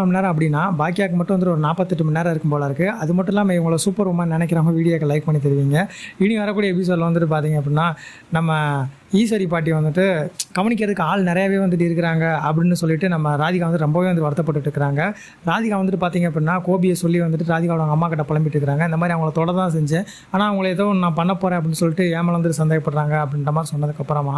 மணி நேரம் அப்படின்னா பாக்கியாக்கு மட்டும் வந்து ஒரு நாற்பத்தெட்டு மணி நேரம் இருக்கும் போல இருக்குது அது மட்டும் இல்லாமல் இவங்கள சூப்பர் உமா நினைக்கிறவங்க வீடியோக்கு லைக் பண்ணி தருவீங்க. இனி வரக்கூடிய எபிசோடில் வந்துட்டு பார்த்தீங்க அப்படின்னா நம்ம ஈஸ்வரி பாட்டி வந்துட்டு கவனிக்கிறதுக்கு ஆள் நிறையவே வந்துட்டு இருக்கிறாங்க அப்படின்னு சொல்லிட்டு நம்ம ராதிகா வந்து ரொம்பவே வந்து வருத்தப்பட்டு இருக்கிறாங்க. ராதிகா வந்துட்டு பார்த்தீங்க அப்படின்னா கோபியை சொல்லி வந்துட்டு ராதிகாவோட அவங்க அம்மா கிட்ட புலம்பிட்டு இருக்கிறாங்க. இந்த மாதிரி அவங்கள தொட தான் செஞ்சேன். ஆனால் அவங்கள ஏதோ நான் பண்ண போகிறேன் அப்படின்னு சொல்லிட்டு ஏமல் வந்துட்டு சந்தேகப்படுறாங்க அப்படின்ற மாதிரி சொன்னதுக்கப்புறமா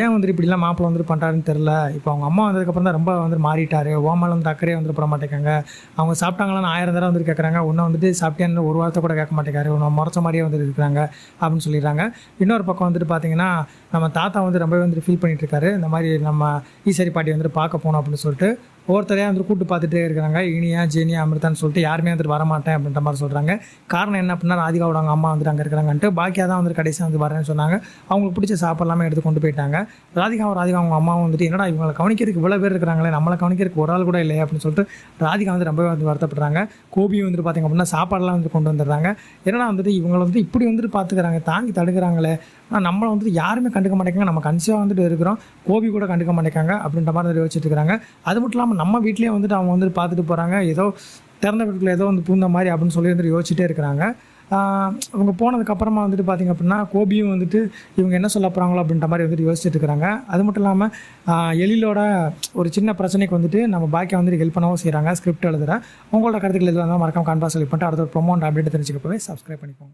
ஏன் வந்துட்டு இப்படிலாம் மாப்பிள்ள வந்துட்டு பண்ணுறாருன்னு தெரில இப்போ அவங்க அம்மா வந்ததுக்கப்புறம் தான் ரொம்ப வந்து மாறிட்டாரு. ஓமல் வந்து அக்கறையே வந்துட்டு போட மாட்டேங்காங்க அவங்க சாப்பிட்டாங்களான்னு ஆயிரம் தடவை வந்துட்டு கேட்குறாங்க ஒன்றும் வந்துட்டு சாப்பிட்டேன்னு ஒரு வார்த்தை கூட கேட்க மாட்டேங்காரு ஒன்று முறைச்ச மாதிரியே வந்துட்டு இருக்கிறாங்க அப்படின்னு சொல்லிடுறாங்க. இன்னொரு பக்கம் வந்துட்டு பார்த்தீங்கன்னா நம்ம தாத்தா வந்து ரொம்பவே வந்துட்டு ஃபீல் பண்ணிட்டு இருக்காரு. இந்த மாதிரி நம்ம ஈஸ்வரி பாட்டி வந்துட்டு பார்க்க போனோம் அப்படின்னு சொல்லிட்டு ஒவ்வொருத்தரையாக வந்து கூட்டு பார்த்துட்டே இருக்கிறாங்க. இனியா ஜெனியா அமிர்தான்னு சொல்லிட்டு யாருமே வந்துட்டு வரமாட்டேன் அப்படின்ற மாதிரி சொல்கிறாங்க காரணம் என்ன அப்படின்னா ராதிகாவோட அவங்க அம்மா வந்துட்டு அங்கே இருக்கிறாங்கன்ட்டு பாக்கியா தான் வந்துட்டு கடைசியாக வந்து வரேன்னு சொன்னாங்க. அவங்களுக்கு பிடிச்ச சாப்பாடுலாமே எடுத்து கொண்டு போயிட்டாங்க. ராதிகாவும் ராதிகா அவங்க அம்மாவும் வந்துட்டு என்னடா இவங்களை கவனிக்கிறதுக்கு இவ்வளோ பேர் இருக்கிறாங்களே நம்மளை கவனிக்கிறதுக்கு ஒரு ஆள் கூட இல்லையே அப்படின்னு சொல்லிட்டு ராதிகா வந்து ரொம்பவே வந்து வருத்தப்படுறாங்க. கோபியும் வந்துட்டு பார்த்திங்க அப்படின்னா சாப்பாடெல்லாம் வந்து கொண்டு வந்துடுறாங்க. என்னடா வந்துட்டு இவங்களை வந்துட்டு இப்படி வந்துட்டு பார்த்துக்கிறாங்க தாங்கி தடுக்கிறாங்களே. ஆனால் நம்மளை வந்துட்டு யாருமே கண்டுக்க மாட்டேங்காங்க நம்ம கன்சியாக வந்துட்டு இருக்கிறோம். கோபி கூட கண்டுக்க மாட்டேங்காங்க அப்படின்ற மாதிரி வந்து யோசிச்சுட்டு இருக்கிறாங்க. அது மட்டும் இல்லாமல் நம்ம வீட்லேயே வந்துட்டு அவங்க வந்துட்டு பார்த்துட்டு போகிறாங்க ஏதோ திறந்த வீட்டுக்குள்ளே ஏதோ வந்து பூந்த மாதிரி அப்படின்னு சொல்லி வந்துட்டு யோசிச்சுட்டே இருக்கிறாங்க. அவங்க போனதுக்கப்புறமா வந்துட்டு பார்த்திங்க அப்படின்னா கோபியும் வந்துட்டு இவங்க என்ன சொல்ல போகிறாங்களோ அப்படின்ற மாதிரி வந்துட்டு யோசிச்சுட்டு இருக்கிறாங்க. அது மட்டும் இல்லாமல் எழிலோட ஒரு சின்ன பிரச்சனைக்கு வந்துட்டு நம்ம பாக்கியம் வந்துட்டு ஹெல்ப் பண்ணவும் செய்கிறாங்க ஸ்கிரிப்ட் எழுதுகிற உங்களோட கருத்துக்கள் எதுவாக இருந்தால் மறக்காம கான்பாஸ் சொல்லி பண்ணிட்டு அடுத்த ஒரு ப்ரொமோண்ட் அப்டேட் தெரிஞ்சுக்கப்பவே சப்ஸ்கிரைப் பண்ணிக்கோங்க.